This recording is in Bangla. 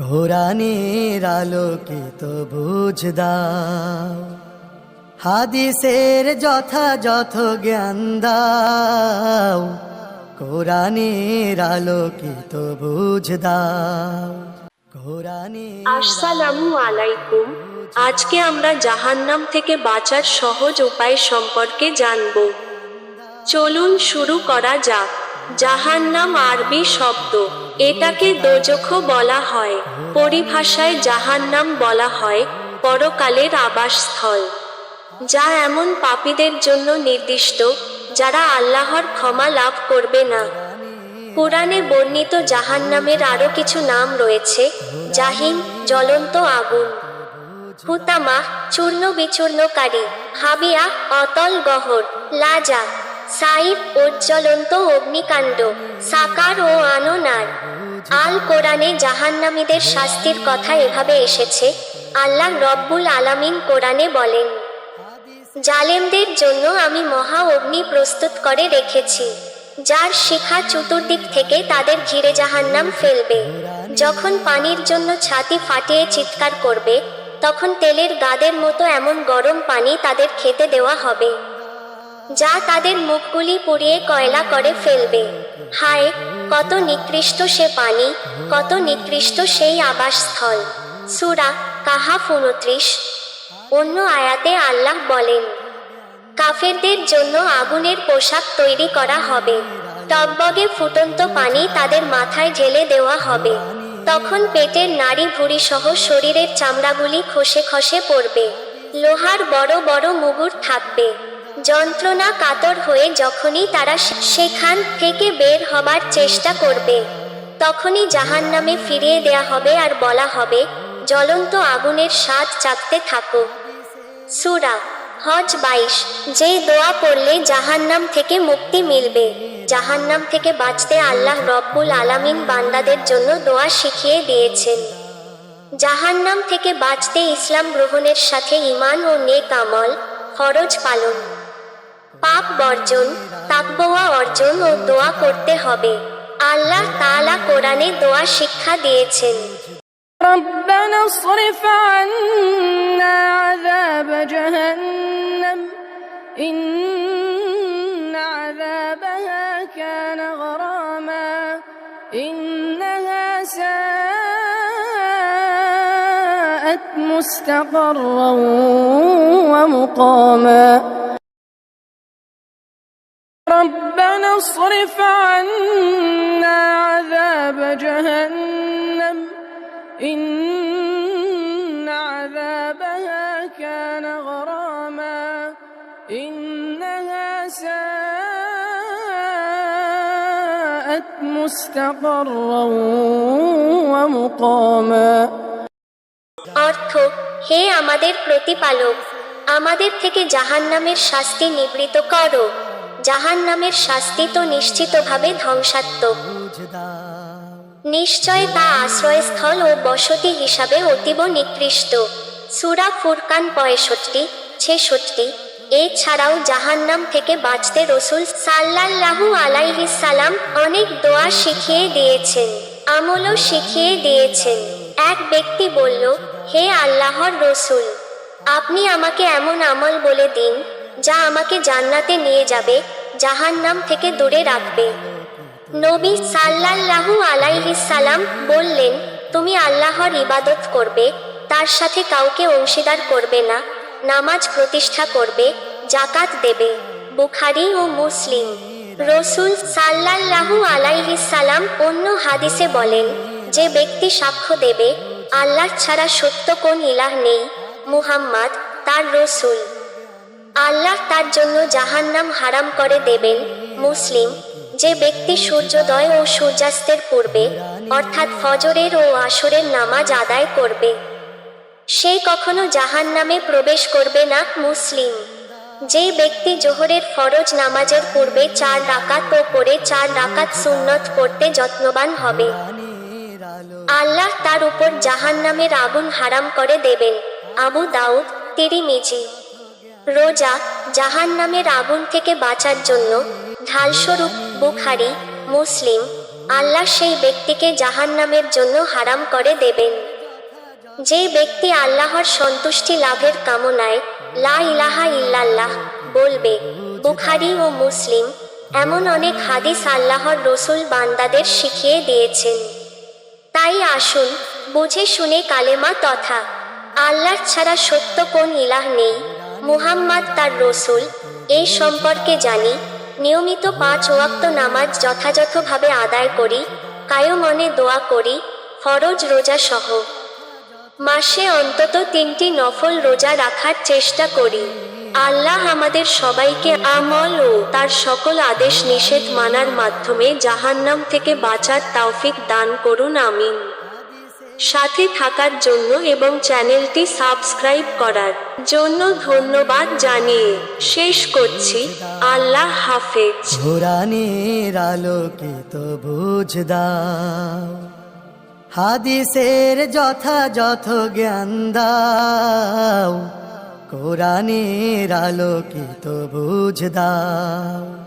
কোরআনের আলোকিত বুঝ দাও হাদিসের যথাযথ জ্ঞান দাও। কোরআনের আলোকিত বুঝ দাও কোরআনের আসসালামু আলাইকুম। আজকে আমরা জাহান্নাম থেকে বাঁচার সহজ উপায় সম্পর্কে জানব। চলুন শুরু করা যাক। জাহান্নাম আরবি শব্দ। এটাকে দোজখও বলা হয়। পরিভাষায় জাহান্নাম বলা হয়, পরকালের আবাসস্থল। যা এমন পাপীদের জন্য নির্দিষ্ট, যারা আল্লাহর ক্ষমা লাভ করবে না। কোরআনে বর্ণিত জাহান্নামের আরও কিছু নাম রয়েছে, জাহিম, জ্বলন্ত আগুন। হুতামা চূর্ণ বিচূর্ণকারী হাবিয়া, অতল গহর, লাজা সাইফ উজ্জ্বলন্ত অগ্নিকাণ্ড, সাকার ও আননার আল কোরআনে জাহান্নামীদের শাস্তির কথা এভাবে এসেছে, আল্লাহ রব্বুল আলামিন কোরআনে বলেন, জালেমদের জন্য আমি মহা অগ্নি প্রস্তুত করে রেখেছি, যার শিখা চতুর্দিক থেকে তাদের ঘিরে জাহান্নাম ফেলবে। যখন পানির জন্য ছাতি ফাটিয়ে চিৎকার করবে, তখন তেলের গাদের মতো এমন গরম পানি তাদের খেতে দেওয়া হবে। যা তাদের মুখগুলি পুড়িয়ে কয়লা করে ফেলবে। হায়, কত নিকৃষ্ট সে পানি, কত নিকৃষ্ট সেই আবাসস্থল। সুরা কাহাফ উনত্রিশ অন্য আয়াতে আল্লাহ বলেন, কাফেরদের জন্য আগুনের পোশাক তৈরি করা হবে। টকবগে ফুটন্ত পানি তাদের মাথায় ঢেলে দেওয়া হবে। তখন পেটের নাড়ি ভুঁড়ি সহ শরীরের চামড়াগুলি খসে খসে পড়বে। লোহার বড় বড় মুগুর থাকবে। যন্ত্রণা কাতর হয়ে যখনই তারা সেখান থেকে বের হবার চেষ্টা করবে। তখনই জাহান্নামে ফিরিয়ে দেয়া হবে আর বলা হবে, জ্বলন্ত আগুনের স্বাদ চাকতে থাকো। সুরা, হজ বাইশ, যেই দোয়া পড়লে জাহান্নাম থেকে মুক্তি মিলবে। জাহান্নাম থেকে বাঁচতে আল্লাহ রব্বুল আলামিন বান্দাদের জন্য দোয়া শিখিয়ে দিয়েছেন। জাহান্নাম থেকে বাঁচতে ইসলাম গ্রহণের সাথে ইমান ও নেক আমল ফরজ পালন। পাপ বর্জন তাকবোয়া অর্জন ও দোয়া করতে হবে আল্লাহ তাআলা কোরআনে দোয়া শিক্ষা দিয়েছেন ربنا اصرف عنا عذاب جهنم إن عذابها كان غراما إنها ساءت مستقرا ومقاما ربنا اصرف عنا عذاب جهنم إن عذابها كان غراما إنها ساءت مستقرا ومقاما অর্থ হে আমাদের প্রতিপালক আমাদের থেকে জাহান্নামের শাস্তি নিবৃত করো জাহান্নামের শাস্তি তো নিশ্চিতভাবে ধ্বংসাত্মক। নিশ্চয় তা আশ্রয়স্থল ও বসতি হিসাবে অতীব নিকৃষ্ট। সুরা ফুরকান পঁয়ষট্টি, ছেষট্টি, এছাড়াও জাহান্নাম থেকে বাঁচতে রসুল সাল্লাল্লাহু আলাইহিস সালাম অনেক দোয়া শিখিয়ে দিয়েছেন, আমলও শিখিয়ে দিয়েছেন। এক ব্যক্তি বলল, হে আল্লাহর রসুল, আপনি আমাকে এমন আমল বলে দিন, যা আমাকে জান্নাতে নিয়ে যাবে জাহান্নাম থেকে দূরে রাখবে। নবী সাল্লাল্লাহু আলাইহিস সালাম বললেন, তুমি আল্লাহর ইবাদত করবে, তার সাথে কাউকে অংশীদার করবে না, নামাজ প্রতিষ্ঠা করবে জাকাত দেবে। বুখারি ও মুসলিম। রসুল সাল্লাল্লাহু আলাইহিস সালাম অন্য হাদিসে বলেন, যে ব্যক্তি সাক্ষ্য দেবে আল্লাহ ছাড়া সত্য কোন ইলাহ নেই, মুহাম্মদ তার রসুল। আল্লাহ তার জন্য জাহান্নাম হারাম করে দেবেন। মুসলিম, যে ব্যক্তি সূর্যোদয় ও সূর্যাস্তের পূর্বে, অর্থাৎ ফজরের ও আসরের নামাজ আদায় করবে। সে কখনো জাহান্নামে প্রবেশ করবে না, মুসলিম। যে ব্যক্তি জোহরের ফরজ নামাজের পূর্বে চার রাকাত ও পরে চার রাকাত সুন্নত করতে যত্নবান হবে। আল্লাহ তার উপর জাহান্নামের আগুন হারাম করে দেবেন। আবু দাউদ, তিরিমিজি। রোজা জাহান্নামের আগুন থেকে বাঁচার জন্য ঢালস্বরূপ বুখারি, মুসলিম, আল্লাহ সেই ব্যক্তিকে জাহান্নামের জন্য হারাম করে দেবেন। যে ব্যক্তি আল্লাহর সন্তুষ্টি লাভের কামনায় লা ইলাহা ইল্লাল্লাহ বলবে, বুখারি ও মুসলিম এমন অনেক হাদিস আল্লাহর রসুল বান্দাদের শিখিয়ে দিয়েছেন। তাই আসুন, বুঝে শুনে কালেমা তথা আল্লাহ ছাড়া সত্য কোন ইলাহ নেই। মুহাম্মদ তার রসুল এই সম্পর্কে জানি, নিয়মিত পাঁচ ওয়াক্ত নামাজ যথাযথভাবে আদায় করি, কায়মনে দোয়া করি, ফরজ রোজা সহ। মাসে অন্তত তিনটি নফল রোজা রাখার চেষ্টা করি। আল্লাহ আমাদের সবাইকে আমল ও তার সকল আদেশ নিষেধ মানার মাধ্যমে জাহান্নাম থেকে বাঁচার তৌফিক দান করুন, আমিন। সাথে থাকার জন্য এবং চ্যানেলটি সাবস্ক্রাইব করার জন্য ধন্যবাদ জানিয়ে শেষ করছি। আল্লাহ হাফেজ। কোরআনের আলোকিত বুঝ দাও। হাদিসের যথাযথ জ্ঞান দাও। কোরআনের আলোকিত বুঝ দাও।